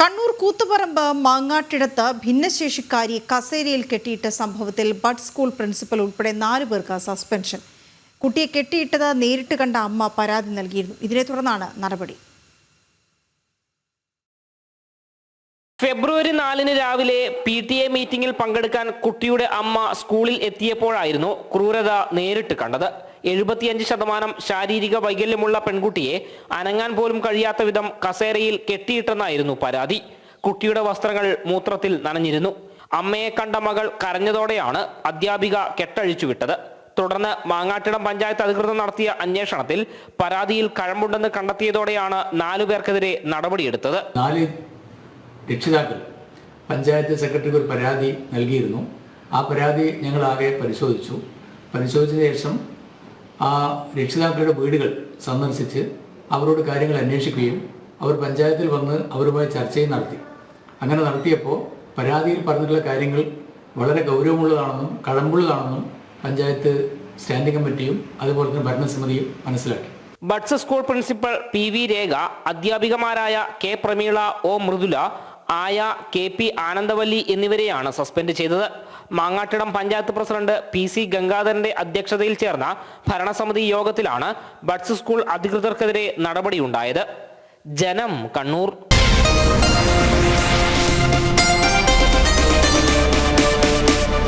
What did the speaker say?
കണ്ണൂർ കൂത്തുപറമ്പ് മാങ്ങാട്ടിടത്ത് ഭിന്നശേഷിക്കാരി കസേരയിൽ കെട്ടിയിട്ട സംഭവത്തിൽ bud school principal ഉൾപ്പെടെ നാലു പേർക്ക് സസ്പെൻഷൻ. കുട്ടിയെ കെട്ടിയിട്ടത് നേരിട്ട് കണ്ട അമ്മ പരാതി നൽകിയിരുന്നു. ഇതിനെ തുടർന്നാണ് നടപടി. ഫെബ്രുവരി നാലിന് രാവിലെ പി ടി എ മീറ്റിംഗിൽ പങ്കെടുക്കാൻ കുട്ടിയുടെ അമ്മ സ്കൂളിൽ എത്തിയപ്പോഴായിരുന്നു ക്രൂരത നേരിട്ട് കണ്ടത്. എഴുപത്തിയഞ്ച് ശതമാനം ശാരീരിക വൈകല്യമുള്ള പെൺകുട്ടിയെ അനങ്ങാൻ പോലും കഴിയാത്ത വിധം കസേരയിൽ കെട്ടിയിട്ടെന്നായിരുന്നു പരാതി. കുട്ടിയുടെ വസ്ത്രങ്ങൾ മൂത്രത്തിൽ നനഞ്ഞിരുന്നു. അമ്മയെ കണ്ട മകൾ കരഞ്ഞതോടെയാണ് അധ്യാപിക കെട്ടഴിച്ചു വിട്ടത് തുടർന്ന് മാങ്ങാട്ടിടം പഞ്ചായത്ത് അധികൃതർ നടത്തിയ അന്വേഷണത്തിൽ പരാതിയിൽ കഴമ്പുണ്ടെന്ന് കണ്ടെത്തിയതോടെയാണ് നാലുപേർക്കെതിരെ നടപടിയെടുത്തത്. നാല് രക്ഷിതാക്കൾ പഞ്ചായത്ത് സെക്രട്ടറിക്ക് ഒരു പരാതി നൽകിയിരുന്നു. ആ പരാതി ഞങ്ങൾ ആകെ പരിശോധിച്ചു. പരിശോധിച്ച ശേഷം ആ രക്ഷിതാക്കളുടെ വീടുകൾ സന്ദർശിച്ച് അവരോട് കാര്യങ്ങൾ അന്വേഷിക്കുകയും അവർ പഞ്ചായത്തിൽ വന്ന് അവരുമായി ചർച്ചയും നടത്തി. അങ്ങനെ നടത്തിയപ്പോൾ പരാതിയിൽ പറഞ്ഞിട്ടുള്ള കാര്യങ്ങൾ വളരെ ഗൗരവമുള്ളതാണെന്നും കഴമ്പുള്ളതാണെന്നും പഞ്ചായത്ത് സ്റ്റാൻഡിംഗ് കമ്മിറ്റിയും അതുപോലെ തന്നെ ഭരണസമിതിയും മനസ്സിലാക്കി. Buds school principal P V Rekha അധ്യാപികമാരായ K Prameela O Mridula ആയ കെ പി ആനന്ദവല്ലി എന്നിവരെയാണ് സസ്പെൻഡ് ചെയ്തത്. Mangattidam panchayat president P C ഗംഗാധരന്റെ അധ്യക്ഷതയിൽ ചേർന്ന ഭരണസമിതി യോഗത്തിലാണ് ബഡ്സ് സ്കൂൾ അധികൃതർക്കെതിരെ നടപടിയുണ്ടായത്. ജനം കണ്ണൂർ.